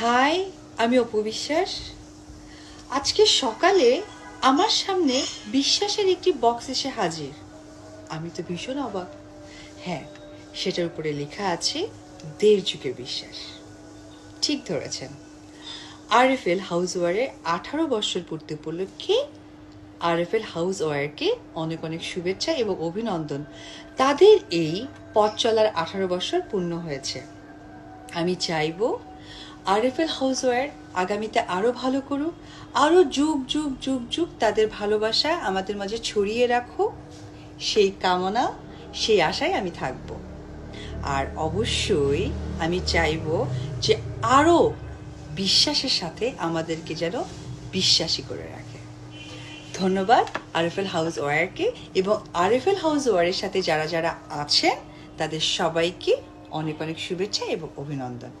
High, আমি অপু বিশ্বাস। আজকে সকালে আমার সামনে বিশ্বাসের একটি বক্স এসে হাজির। আমি তো ভীষণ অবাক। হ্যাঁ সেটার উপরে লেখা আছে, দেড় যুগের বিশ্বাস। ঠিক ধরেছেন। আরএফএল হাউস ওয়ারে আঠারো বছর পূর্তি উপলক্ষে আরএফএল হাউস ওয়ারকে অনেক অনেক শুভেচ্ছা এবং অভিনন্দন। তাদের এই পথ চলার আঠারো বছর পূর্ণ হয়েছে। আমি চাইব আরএফএল হাউসওয়ার আগামীতে আরও ভালো করুক। আরও যুগ যুগ যুগ যুগ তাদের ভালোবাসা আমাদের মাঝে ছড়িয়ে রাখো সেই কামনা, সেই আশায় আমি থাকব। আর অবশ্যই আমি চাইব যে আরও বিশ্বাসের সাথে আমাদেরকে যেন বিশ্বাসী করে রাখে। ধন্যবাদ আরএফএল হাউস ওয়ারকে এবং আরএফএল হাউস ওয়ারের সাথে যারা যারা আছেন, তাদের সবাইকে অনেক অনেক শুভেচ্ছা এবং অভিনন্দন।